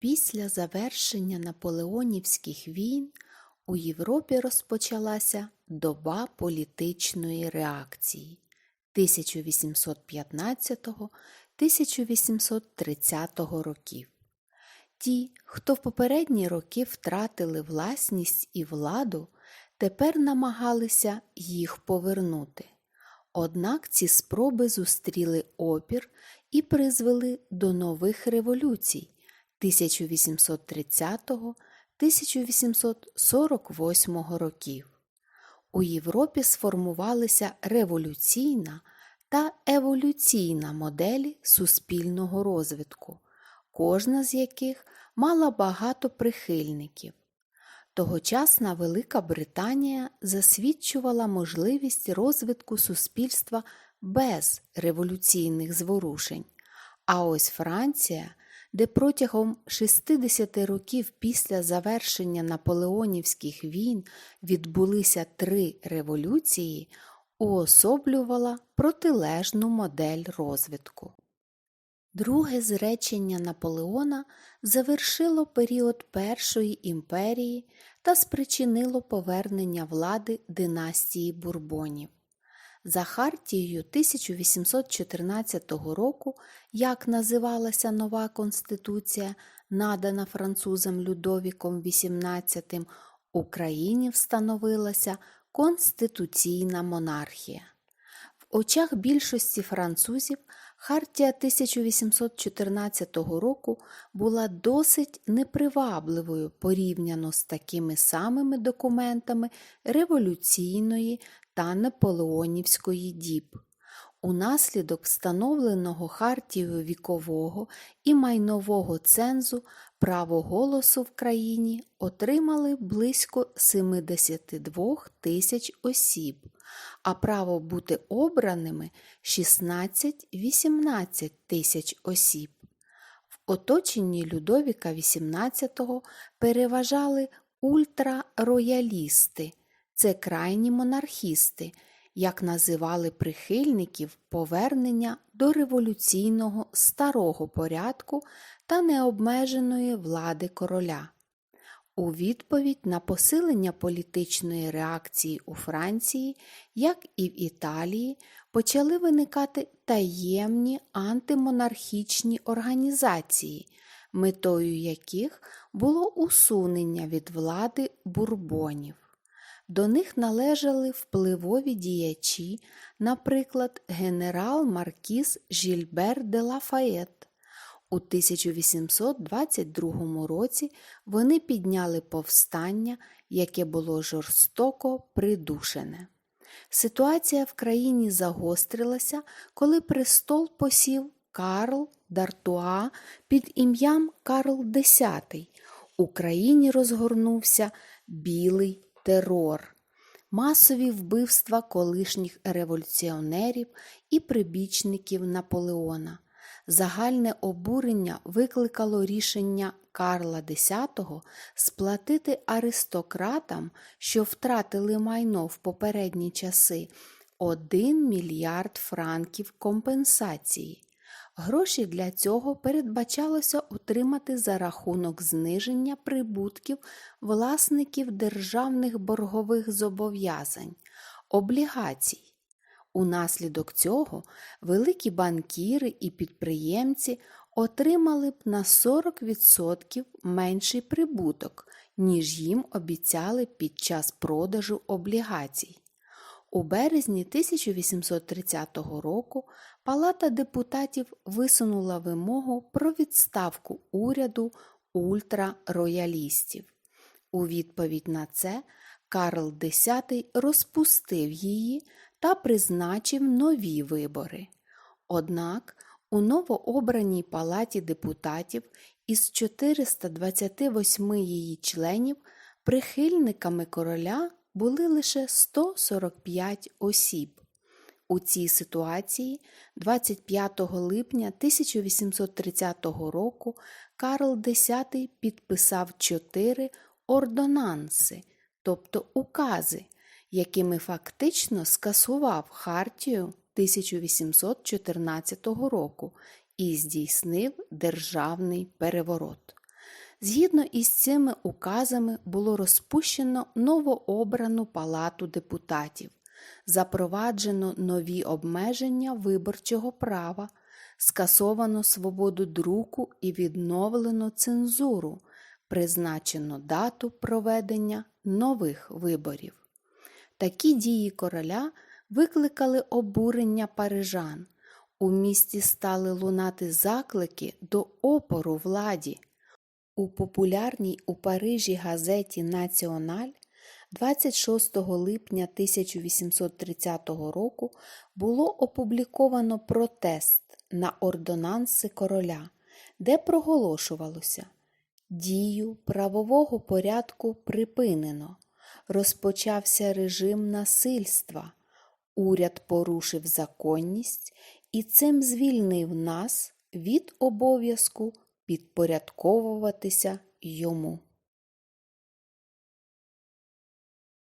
Після завершення наполеонівських війн у Європі розпочалася доба політичної реакції 1815-1830 років. Ті, хто в попередні роки втратили власність і владу, тепер намагалися їх повернути. Однак ці спроби зустріли опір і призвели до нових революцій 1830-1848 років. У Європі сформувалися революційна та еволюційна моделі суспільного розвитку, кожна з яких мала багато прихильників. Тогочасна Велика Британія засвідчувала можливість розвитку суспільства без революційних зворушень, а ось Франція, де протягом 60 років після завершення наполеонівських війн відбулися три революції, уособлювала протилежну модель розвитку. Друге зречення Наполеона завершило період Першої імперії та спричинило повернення влади династії Бурбонів. За хартією 1814 року, як називалася нова конституція, надана французам Людовіком XVIII, Україні встановилася конституційна монархія. В очах більшості французів Хартія 1814 року була досить непривабливою порівняно з такими самими документами революційної та наполеонівської діб. Унаслідок встановленого хартією вікового і майнового цензу право голосу в країні отримали близько 72 тисяч осіб, а право бути обраними 16-18 тисяч осіб. В оточенні Людовіка XVIII переважали ультрароялісти, це крайні монархісти, як називали прихильників повернення до революційного старого порядку та необмеженої влади короля. У відповідь на посилення політичної реакції у Франції, як і в Італії, почали виникати таємні антимонархічні організації, метою яких було усунення від влади бурбонів. До них належали впливові діячі, наприклад, генерал Маркіз Жільбер де Лафаєт. У 1822 році вони підняли повстання, яке було жорстоко придушене. Ситуація в країні загострилася, коли престол посів Карл Д'Артуа під ім'ям Карл X. У країні розгорнувся білий терор, масові вбивства колишніх революціонерів і прибічників Наполеона. Загальне обурення викликало рішення Карла X сплатити аристократам, що втратили майно в попередні часи, 1 мільярд франків компенсації. Гроші для цього передбачалося отримати за рахунок зниження прибутків власників державних боргових зобов'язань, облігацій. Унаслідок цього великі банкіри і підприємці отримали б на 40% менший прибуток, ніж їм обіцяли під час продажу облігацій. У березні 1830 року Палата депутатів висунула вимогу про відставку уряду ультрароялістів. У відповідь на це Карл X розпустив її та призначив нові вибори. Однак у новообраній палаті депутатів із 428 її членів прихильниками короля були лише 145 осіб. У цій ситуації 25 липня 1830 року Карл X підписав чотири ордонанси, тобто укази, якими фактично скасував Хартію 1814 року і здійснив державний переворот. Згідно із цими указами було розпущено новообрану палату депутатів, запроваджено нові обмеження виборчого права, скасовано свободу друку і відновлено цензуру, призначено дату проведення нових виборів. Такі дії короля викликали обурення парижан. У місті стали лунати заклики до опору владі. У популярній у Парижі газеті Національ 26 липня 1830 року було опубліковано протест на ордонанси короля, де проголошувалося Дію правового порядку припинено, розпочався режим насильства, уряд порушив законність і цим звільнив нас від обов'язку підпорядковуватися йому.